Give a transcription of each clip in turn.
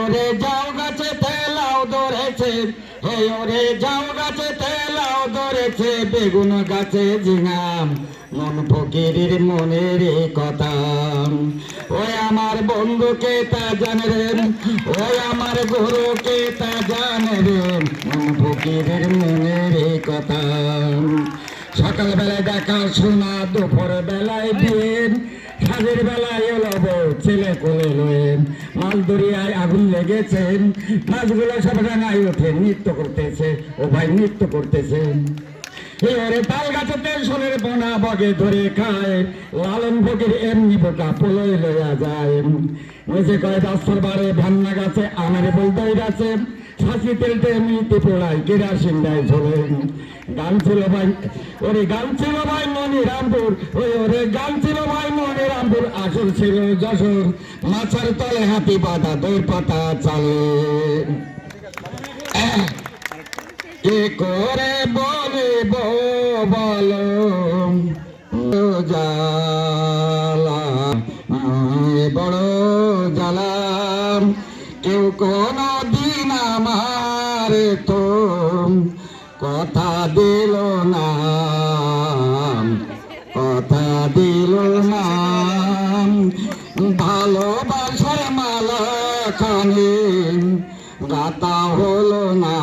ওরে যাও গাছে তেলাও ধরেছে। হে ওরে যাও গাছে তেলাও ধরেছে। বেগুন গাছে ঝিঙাম, মন ফকিরের মনের কথা। ওই আমার বন্ধুকে তা জানে রে ওই আমার গুরুকে তা জানে রে মন ফকিরের মনের কথা। সকালবেলায় দেখা শোনা দুপুর বেলায় বিয়ে কাজের বেলায় এলো বউ ছেলে কোলে লয়ে মাছ দরিয়ায় আগুন লেগেছেন মাছগুলো সব রাঙায় ওঠে নৃত্য করতেছে, ও ভাই নৃত্য করতেছে। এবারে তাল গাছেতে সোনের বোনা বগে ধরে খায়, লালন ফকির এমনি বোকা পোলই লইয়া যায়। নিজে কয় রাস্তার বাড়ে ভান্না গাছে আমের বলদই গাছে ছাঁচি তেলতে এমনিতে পোড়াই কেরাসিন দেয় ঝোলে। গান ছিল ভাই, ওরে গান ছিল ভাই মনি রামপুর ওই ওরে গান ছিল ভাই মনি রামপুর আসল ছিল যশোর, মাছার তলে হাতি পাতা দই পাতা চালে। কে করে বলে বলো জালা বড় জ্বালা। কেউ কোন আমার তো কথা দিল না। কথা দিল না। ভালোবাসার মালা খানে গাতা হলো না।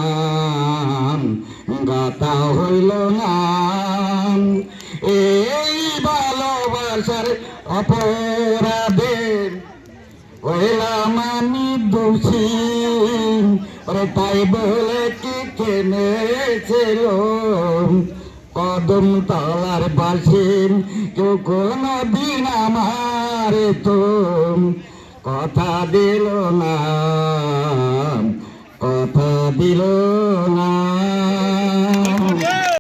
গাতা হইল না। এই ভালোবাসার অপরাধে হইলাম ওরে তাই বলে কি কেনেছিল? কদম তলার পাশে কেউ কোনো দিন আমার তো কথা দিল না, কথা দিল না।